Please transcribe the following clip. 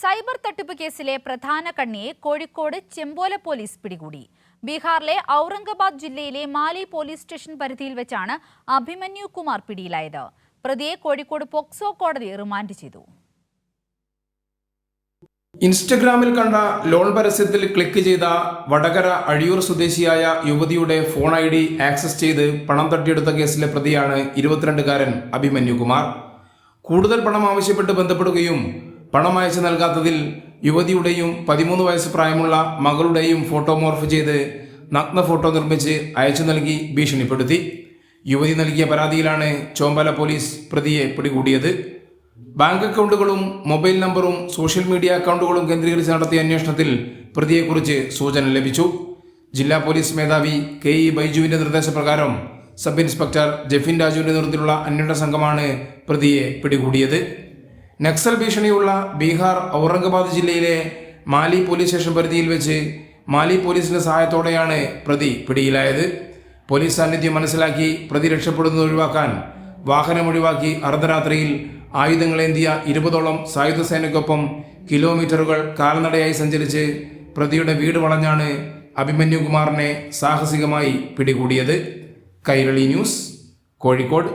Cyber തട്ടിപ്പ് കേസിലെ പ്രധാന കണ്ണിയെ കോഴിക്കോട് ചെമ്പോല പോലീസ് പിടികൂടി. ബീഹാറിലെ ഔറംഗാബാദ് ജില്ലയിലെ മാലി പോലീസ് സ്റ്റേഷൻ പരിധിയിൽ വെച്ചാണ് അഭിമന്യു കുമാർ പിടിയിലായത്. പ്രതിയെ കോഴിക്കോട് പോക്സോ കോടതി റിമാൻഡ് ചെയ്തു. ഇൻസ്റ്റഗ്രാമിൽ കണ്ട ലോൺ പരസ്യത്തിൽ ക്ലിക്ക് ചെയ്ത വടകര അഴിയൂർ സ്വദേശിയായ യുവതിയുടെ ഫോൺ ഐ ഡി ആക്സസ് ചെയ്ത് പണം തട്ടിയെടുത്ത കേസിലെ പ്രതിയാണ് ഇരുപത്തിരണ്ടുകാരൻ അഭിമന്യു കുമാർ. കൂടുതൽ പണം ആവശ്യപ്പെട്ട് ബന്ധപ്പെടുകയും പണം അയച്ചു നൽകാത്തതിൽ യുവതിയുടെയും പതിമൂന്ന് വയസ്സ് പ്രായമുള്ള മകളുടെയും ഫോട്ടോ മോർഫ് ചെയ്ത് നഗ്ന ഫോട്ടോ നിർമ്മിച്ച് അയച്ചു നൽകി ഭീഷണിപ്പെടുത്തി. യുവതി നൽകിയ പരാതിയിലാണ് ചോമ്പാല പോലീസ് പ്രതിയെ പിടികൂടിയത്. ബാങ്ക് അക്കൗണ്ടുകളും മൊബൈൽ നമ്പറും സോഷ്യൽ മീഡിയ അക്കൗണ്ടുകളും കേന്ദ്രീകരിച്ച് നടത്തിയ അന്വേഷണത്തിൽ പ്രതിയെക്കുറിച്ച് സൂചന ലഭിച്ചു. ജില്ലാ പോലീസ് മേധാവി കെ ഇ ബൈജുവിന്റെ നിർദ്ദേശപ്രകാരം സബ് ഇൻസ്പെക്ടർ ജെഫിൻ രാജുവിന്റെ നേതൃത്വത്തിലുള്ള അന്വേഷണ സംഘമാണ് പ്രതിയെ പിടികൂടിയത്. നക്സൽ ഭീഷണിയുള്ള ബീഹാർ ഔറംഗബാദ് ജില്ലയിലെ മാലി പോലീസ് സ്റ്റേഷൻ പരിധിയിൽ വെച്ച് മാലി പോലീസിന്റെ സഹായത്തോടെയാണ് പ്രതി പിടിയിലായത്. പോലീസ് സാന്നിധ്യം മനസ്സിലാക്കി പ്രതി രക്ഷപ്പെടുന്നത് ഒഴിവാക്കാൻ വാഹനം ഒഴിവാക്കി അർദ്ധരാത്രിയിൽ ആയുധങ്ങളേന്തിയ ഇരുപതോളം സായുധ സേനയ്ക്കൊപ്പം കിലോമീറ്ററുകൾ കാൽനടയായി സഞ്ചരിച്ച് പ്രതിയുടെ വീട് വളഞ്ഞാണ് അഭിമന്യുകുമാറിനെ സാഹസികമായി പിടികൂടിയത്. കൈരളി ന്യൂസ് കോഴിക്കോട്.